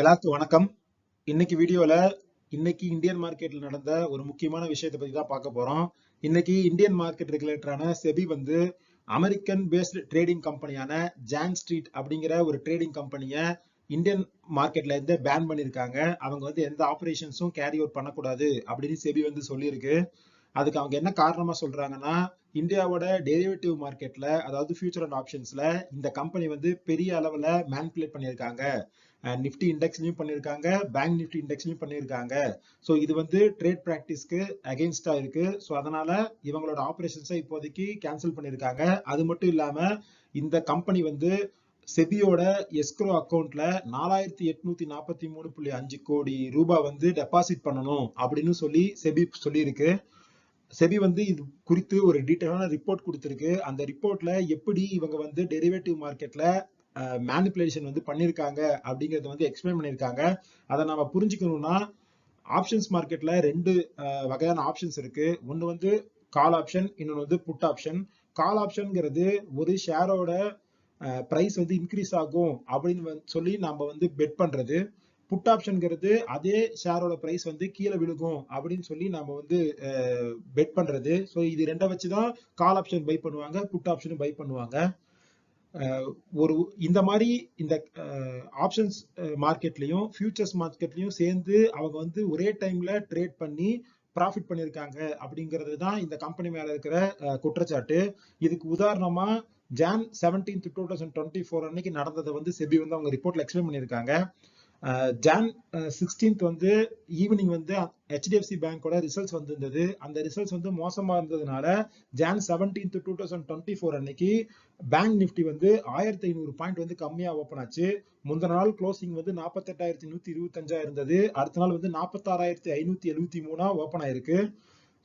எல்லாத்துக்கும் வணக்கம். இன்னைக்கு வீடியோல இன்னைக்கு இந்தியன் மார்க்கெட்ல நடந்த ஒரு முக்கியமான விஷயத்தை பத்தி தான் பார்க்க போறோம். இன்னைக்கு இந்தியன் மார்க்கெட் ரெகுலேட்டரான செபி வந்து அமெரிக்கன் பேஸ்டு ட்ரேடிங் கம்பெனியான ஜான் ஸ்ட்ரீட் அப்படிங்கிற ஒரு ட்ரேடிங் கம்பெனியை இந்தியன் மார்க்கெட்ல இருந்து பேன் பண்ணியிருக்காங்க. அவங்க வந்து எந்த ஆபரேஷன்ஸும் கேரி அவுட் பண்ணக்கூடாது அப்படின்னு செபி வந்து சொல்லியிருக்கு. அதுக்கு அவங்க என்ன காரணமா சொல்றாங்கன்னா இந்தியாவோட டெரிவேட்டிவ் மார்க்கெட்ல அதாவது ஃபியூச்சர் அண்ட் ஆப்ஷன்ஸ்ல இந்த கம்பெனி வந்து பெரிய அளவுல மேனிப்புலேட் பண்ணியிருக்காங்க. நிஃப்டி இண்டெக்ஸ்லையும் பண்ணியிருக்காங்க பேங்க் நிஃப்டி இண்டெக்ஸ்லையும் பண்ணியிருக்காங்க. ஸோ இது வந்து ட்ரேட் ப்ராக்டிஸ்க்கு அகெயின்ஸ்டா இருக்கு. ஸோ அதனால இவங்களோட ஆப்ரேஷன்ஸை இப்போதைக்கு கேன்சல் பண்ணியிருக்காங்க. அது மட்டும் இல்லாம இந்த கம்பெனி வந்து செபியோட எஸ்க்ரோ அக்கௌண்ட்ல நாலாயிரத்தி எட்நூத்தி நாற்பத்தி மூணு புள்ளி அஞ்சு கோடி ரூபாய் வந்து டெபாசிட் பண்ணணும் அப்படின்னு சொல்லி செபி சொல்லியிருக்கு. செபி வந்து இது குறித்து ஒரு டீட்டெயிலான ரிப்போர்ட் கொடுத்துருக்கு. அந்த ரிப்போர்ட்ல எப்படி இவங்க வந்து டெரிவேட்டிவ் மார்க்கெட்ல மேனிப்புலேஷன் வந்து பண்ணியிருக்காங்க அப்படிங்கறத வந்து எக்ஸ்பிளைன் பண்ணியிருக்காங்க அதை நம்ம புரிஞ்சுக்கணும்னா ஆப்ஷன்ஸ் மார்க்கெட்ல ரெண்டு வகையான ஆப்ஷன்ஸ் இருக்கு. ஒன்று வந்து கால் ஆப்ஷன் இன்னொன்று வந்து புட் ஆப்ஷன் கால் ஆப்ஷன்ங்கிறது ஒரு ஷேரோட ப்ரைஸ் வந்து இன்க்ரீஸ் ஆகும் அப்படின்னு சொல்லி நம்ம வந்து பெட் பண்றது. புட் ஆப்ஷன்ங்கிறது அதே ஷேரோட ப்ரைஸ் வந்து கீழே விழுகும் அப்படின்னு சொல்லி நம்ம வந்து பெட் பண்றது. ஸோ இது ரெண்டை வச்சு தான் கால் ஆப்ஷன் பை பண்ணுவாங்க புட் ஆப்ஷனும் பை பண்ணுவாங்க. ஒரு இந்த மாதிரி இந்த ஆப்ஷன்ஸ் மார்க்கெட்லையும் ஃபியூச்சர்ஸ் மார்க்கெட்லையும் சேர்ந்து அவங்க வந்து ஒரே டைம்ல ட்ரேட் பண்ணி ப்ராஃபிட் பண்ணியிருக்காங்க அப்படிங்கிறது தான் இந்த கம்பெனி மேல இருக்கிற குற்றச்சாட்டு. இதுக்கு உதாரணமா Jan seventeen two thousand twenty four அன்னைக்கு நடந்ததை வந்து செபி வந்து அவங்க ரிப்போர்ட்ல எக்ஸ்பிளைன் பண்ணியிருக்காங்க. ஜான் சிக்ஸ்டீன்த் வந்து ஈவினிங் வந்து ஹெச்டிஎஃப்சி பேங்கோட ரிசல்ட்ஸ் வந்திருந்தது. அந்த ரிசல்ட்ஸ் வந்து மோசமாக இருந்ததுனால Jan seventeenth two thousand twenty four அன்னைக்கு பேங்க் நிஃப்டி வந்து ஆயிரத்தி ஐநூறு பாயிண்ட் வந்து கம்மியாக ஓப்பன் ஆச்சு. முந்தின நாள் க்ளோசிங் வந்து நாற்பத்தெட்டாயிரத்தி நூற்றி இருபத்தஞ்சா இருந்தது. அடுத்த நாள் வந்து நாற்பத்தாறாயிரத்தி ஐநூற்றி எழுபத்தி மூணா ஓப்பன் ஆயிருக்கு.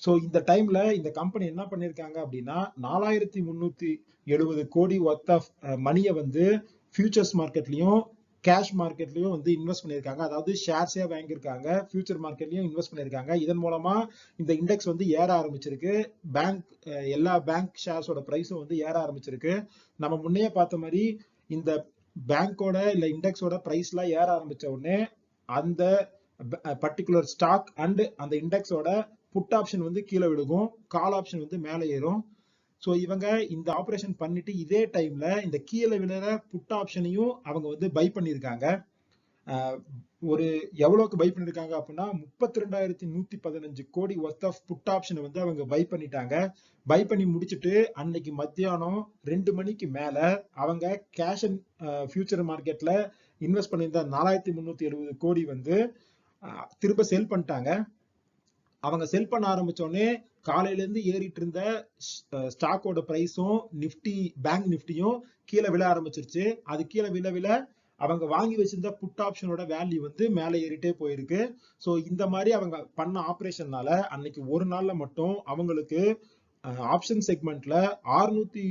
ஸோ இந்த டைம்ல இந்த கம்பெனி என்ன பண்ணியிருக்காங்க அப்படின்னா நாலாயிரத்தி முந்நூற்றி எழுபது கோடி ஒர்த் ஆஃப் மணியை வந்து ஃபியூச்சர்ஸ் மார்க்கெட்லையும் கேஷ் மார்க்கெட்லயும் வந்து இன்வெஸ்ட் பண்ணியிருக்காங்க. அதாவது ஷேர்ஸே வாங்கியிருக்காங்க ஃபியூச்சர் மார்க்கெட்லயும் இன்வெஸ்ட் பண்ணியிருக்காங்க. இதன் மூலமா இந்த இண்டெக்ஸ் வந்து ஏற ஆரம்பிச்சிருக்கு. பேங்க் எல்லா பேங்க் ஷேர்ஸோட ப்ரைஸும் வந்து ஏற ஆரம்பிச்சிருக்கு. நம்ம முன்னே பார்த்த மாதிரி இந்த பேங்கோட இல்ல இண்டெக்ஸோட ப்ரைஸ்லாம் ஏற ஆரம்பிச்ச உடனே அந்த பர்டிகுலர் ஸ்டாக் அண்ட் அந்த இண்டெக்ஸோட புட் ஆப்ஷன் வந்து கீழே விழுகும். கால் ஆப்ஷன் வந்து மேலே ஏறும். ஸோ இவங்க இந்த ஆப்ரேஷன் பண்ணிட்டு இதே டைம்ல இந்த கீழே விழுற புட் ஆப்ஷனையும் அவங்க வந்து பை பண்ணியிருக்காங்க. ஒரு எவ்வளோக்கு பை பண்ணியிருக்காங்க அப்படின்னா முப்பத்தி ரெண்டாயிரத்தி நூத்தி பதினஞ்சு கோடி ஒர்த் ஆஃப் புட் ஆப்ஷனை வந்து அவங்க பை பண்ணிட்டாங்க. பை பண்ணி முடிச்சுட்டு அன்னைக்கு மத்தியானம் ரெண்டு மணிக்கு மேல அவங்க கேஷ் அண்ட் ஃபியூச்சர் மார்க்கெட்ல இன்வெஸ்ட் பண்ணியிருந்த நாலாயிரத்தி முன்னூத்தி எழுபது கோடி வந்து திரும்ப செல் பண்ணிட்டாங்க. அவங்க செல் பண்ண ஆரம்பிச்சோடனே காலையில இருந்து ஏறிட்டு இருந்த ஸ்டாக்கோட பிரைஸும் நிப்டி பேங்க் நிப்டியும் கீழே விழ ஆரம்பிச்சிருச்சு. அது கீழே விழ விழ அவங்க வாங்கி வச்சிருந்த புட் ஆப்ஷனோட வேல்யூ வந்து மேலே ஏறிட்டே போயிருக்கு. ஸோ இந்த மாதிரி அவங்க பண்ண ஆப்ரேஷன்னால அன்னைக்கு ஒரு நாள்ல மட்டும் அவங்களுக்கு ஆப்ஷன் செக்மெண்ட்ல ஆறுநூத்தி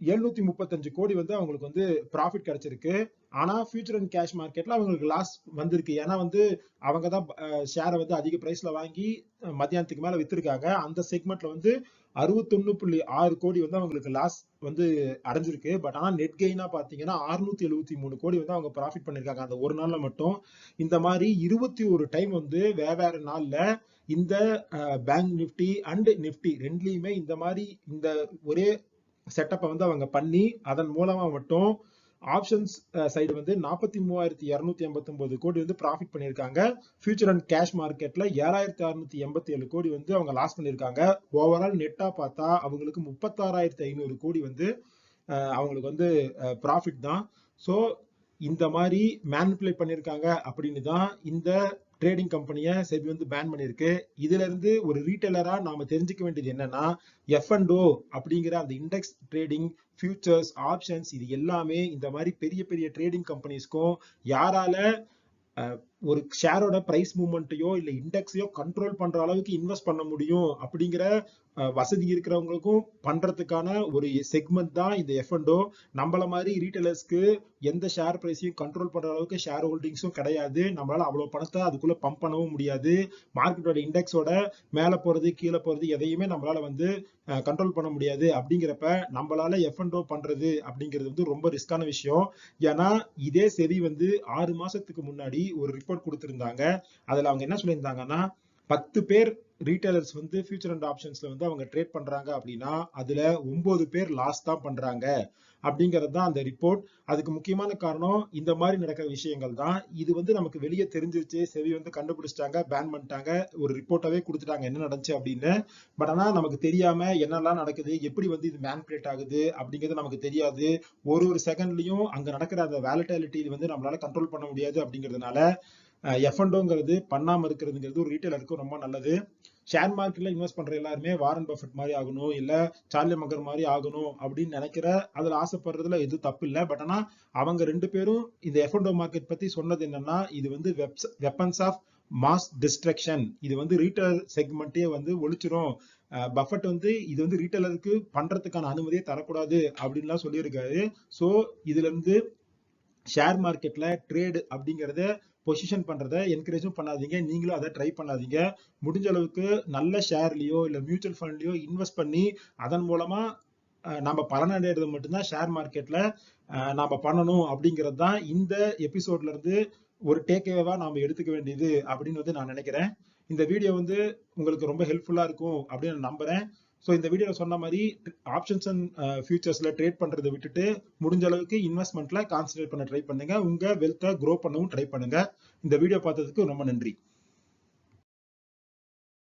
எழுநூத்தி முப்பத்தஞ்சு கோடி வந்து அவங்களுக்கு வந்து ப்ராஃபிட் கிடைச்சிருக்கு. ஆனா ஃபியூச்சர் அண்ட் கேஷ் மார்க்கெட்ல அவங்களுக்கு லாஸ் வந்திருக்கு. ஏன்னா வந்து அவங்க தான் ஷேரை வந்து அதிக பிரைஸ்ல வாங்கி மத்தியானத்துக்கு மேல வித்திருக்காங்க. அந்த செக்மெண்ட்ல வந்து அறுபத்தொன்னு புள்ளி ஆறு கோடி வந்து அவங்களுக்கு லாஸ் வந்து அடைஞ்சிருக்கு. பட் ஆனால் நெட் கெயினா பாத்தீங்கன்னா அறுநூத்தி எழுபத்தி மூணு கோடி வந்து அவங்க ப்ராஃபிட் பண்ணிருக்காங்க. அந்த ஒரு நாள்ல மட்டும். இந்த மாதிரி இருபத்தி ஒரு டைம் வந்து வேற நாள்ல இந்த பேங்க் நிப்டி அண்ட் நிப்டி ரெண்டுலயுமே இந்த மாதிரி இந்த ஒரே செட்டப்பை வந்து அவங்க பண்ணி அதன் மூலமா மட்டும் ஆப்ஷன்ஸ் சைடு uh, வந்து நாற்பத்தி மூவாயிரத்தி இரநூத்தி எண்பத்தி ஒன்பது கோடி வந்து ப்ராஃபிட் பண்ணியிருக்காங்க. ஃபியூச்சர் அண்ட் கேஷ் மார்க்கெட்டில் ஏழாயிரத்தி அறுநூத்தி எண்பத்தி ஏழு கோடி வந்து அவங்க லாஸ் பண்ணியிருக்காங்க. ஓவரால் நெட்டாக பார்த்தா அவங்களுக்கு முப்பத்தாறாயிரத்தி ஐநூறு கோடி வந்து அவங்களுக்கு வந்து ப்ராஃபிட் தான். ஸோ இந்த மாதிரி மேனிப்புலேட் பண்ணியிருக்காங்க அப்படின்னு தான் இந்த ட்ரேடிங் கம்பெனியை செபி வந்து பேன் பண்ணியிருக்கு. இதுல இருந்து ஒரு ரீட்டைலரா நாம தெரிஞ்சுக்க வேண்டியது என்னன்னா எஃப் அண்ட் ஓ அப்படிங்கிற அந்த இண்டெக்ஸ் ட்ரேடிங் ஃபியூச்சர்ஸ் ஆப்ஷன்ஸ் இது எல்லாமே இந்த மாதிரி பெரிய பெரிய ட்ரேடிங் கம்பெனிஸ்க்கும் யாரால ஒரு ஷேரோட பிரைஸ் மூவ்மெண்ட்டையோ இல்லை இண்டெக்ஸையோ கண்ட்ரோல் பண்ற அளவுக்கு இன்வெஸ்ட் பண்ண முடியும் அப்படிங்கிற வசதி இருக்கிறவங்களுக்கும் பண்றதுக்கான ஒரு செக்மெண்ட் தான் இந்த எஃப்என்டோ நம்மள மாதிரி ரீட்டைலர்ஸ்க்கு எந்த ஷேர் பிரைஸையும் கண்ட்ரோல் பண்ற அளவுக்கு ஷேர் ஹோல்டிங்ஸும் கிடையாது. நம்மளால அவ்வளவு பணத்தை அதுக்குள்ள பம்ப் பண்ணவும் முடியாது. மார்க்கெட்டோட இண்டெக்ஸோட மேல போறது கீழே போறது எதையுமே நம்மளால வந்து கண்ட்ரோல் பண்ண முடியாது. அப்படிங்கிறப்ப நம்மளால எஃப்என்டோ பண்றது அப்படிங்கிறது வந்து ரொம்ப ரிஸ்கான விஷயம். ஏன்னா இதே சரி வந்து ஆறு மாசத்துக்கு முன்னாடி ஒரு ரிப்போர்ட் கொடுத்திருந்தாங்க. அதுல அவங்க என்ன சொல்லியிருந்தாங்கன்னா பத்து பேர் ரீட்டைலர்ஸ் வந்து ஃபியூச்சர் அண்ட் ஆப்ஷன்ஸ்ல வந்து அவங்க ட்ரேட் பண்றாங்க அப்படின்னா அதுல ஒன்பது பேர் லாஸ் தான் பண்றாங்க. அப்படிங்கிறது தான் அந்த ரிப்போர்ட் அதுக்கு முக்கியமான காரணம் இந்த மாதிரி நடக்கிற விஷயங்கள் தான். இது வந்து நமக்கு வெளியே தெரிஞ்சிருச்சு செவி வந்து கண்டுபிடிச்சிட்டாங்க பேன் பண்ணிட்டாங்க ஒரு ரிப்போர்ட்டாவே கொடுத்துட்டாங்க என்ன நடந்துச்சு அப்படின்னு. பட் ஆனா நமக்கு தெரியாம என்னெல்லாம் நடக்குது எப்படி வந்து இது மேன்புலேட் ஆகுது அப்படிங்கிறது நமக்கு தெரியாது. ஒரு ஒரு செகண்ட்லயும் அங்க நடக்கிற அந்த வேலட்டாலிட்டி வந்து நம்மளால கண்ட்ரோல் பண்ண முடியாது அப்படிங்கிறதுனால எஃப்என்டோங்கிறது பண்ணாம இருக்கிறதுங்கிறது ஒரு ரீட்டைலருக்கும் ரொம்ப நல்லது. ஷேர் மார்க்கெட்ல இன்வெஸ்ட் பண்ற எல்லாருமே வாரன் பஃபெட் மாதிரி ஆகணும் இல்ல சார்லி மகர் மாதிரி ஆகணும் அப்படின்னு நினைக்கிற அதுல ஆசைப்படுறதுல எதுவும் தப்பு இல்லை. பட் ஆனா அவங்க ரெண்டு பேரும் இந்த எஃப்என்டோ மார்க்கெட் பத்தி சொன்னது என்னன்னா இது வந்து வெப்பன்ஸ் ஆஃப் மாஸ் டிஸ்ட்ரக்ஷன் இது வந்து ரீட்டைல் செக்மெண்ட்டே வந்து ஒழிச்சிரும். பஃபட் வந்து இது வந்து ரீட்டைலருக்கு பண்றதுக்கான அனுமதியை தரக்கூடாது அப்படின்லாம் சொல்லியிருக்காரு. ஸோ இதுல இருந்து ஷேர் மார்க்கெட்ல ட்ரேடு அப்படிங்கறத பொசிஷன் பண்றத என்கரேஜும் பண்ணாதீங்க. நீங்களும் அதை ட்ரை பண்ணாதீங்க. முடிஞ்ச அளவுக்கு நல்ல ஷேர்லயோ இல்ல மியூச்சுவல் ஃபண்ட்லயோ இன்வெஸ்ட் பண்ணி அதன் மூலமா அஹ், நம்ம பலனடைறது மட்டும்தான் ஷேர் மார்க்கெட்ல நாம பண்ணணும் அப்படிங்கிறது தான் இந்த எபிசோட்ல இருந்து ஒரு டேக்அவேவா நாம எடுத்துக்க வேண்டியது அப்படின்னு வந்து நான் நினைக்கிறேன். இந்த வீடியோ வந்து உங்களுக்கு ரொம்ப ஹெல்ப்ஃபுல்லா இருக்கும் அப்படின்னு நான் நம்புறேன். ஸோ இந்த வீடியோவில் சொன்ன மாதிரி ஆப்ஷன்ஸ் அண்ட் ஃபியூச்சர்ஸில் ட்ரேட் பண்ணுறதை விட்டுட்டு முடிஞ்ச அளவுக்கு இன்வெஸ்ட்மெண்ட்ல கான்சன்ட்ரேட் பண்ண ட்ரை பண்ணுங்க. உங்க வெல்த்தை க்ரோ பண்ணவும் ட்ரை பண்ணுங்க. இந்த வீடியோ பார்த்ததுக்கு ரொம்ப நன்றி.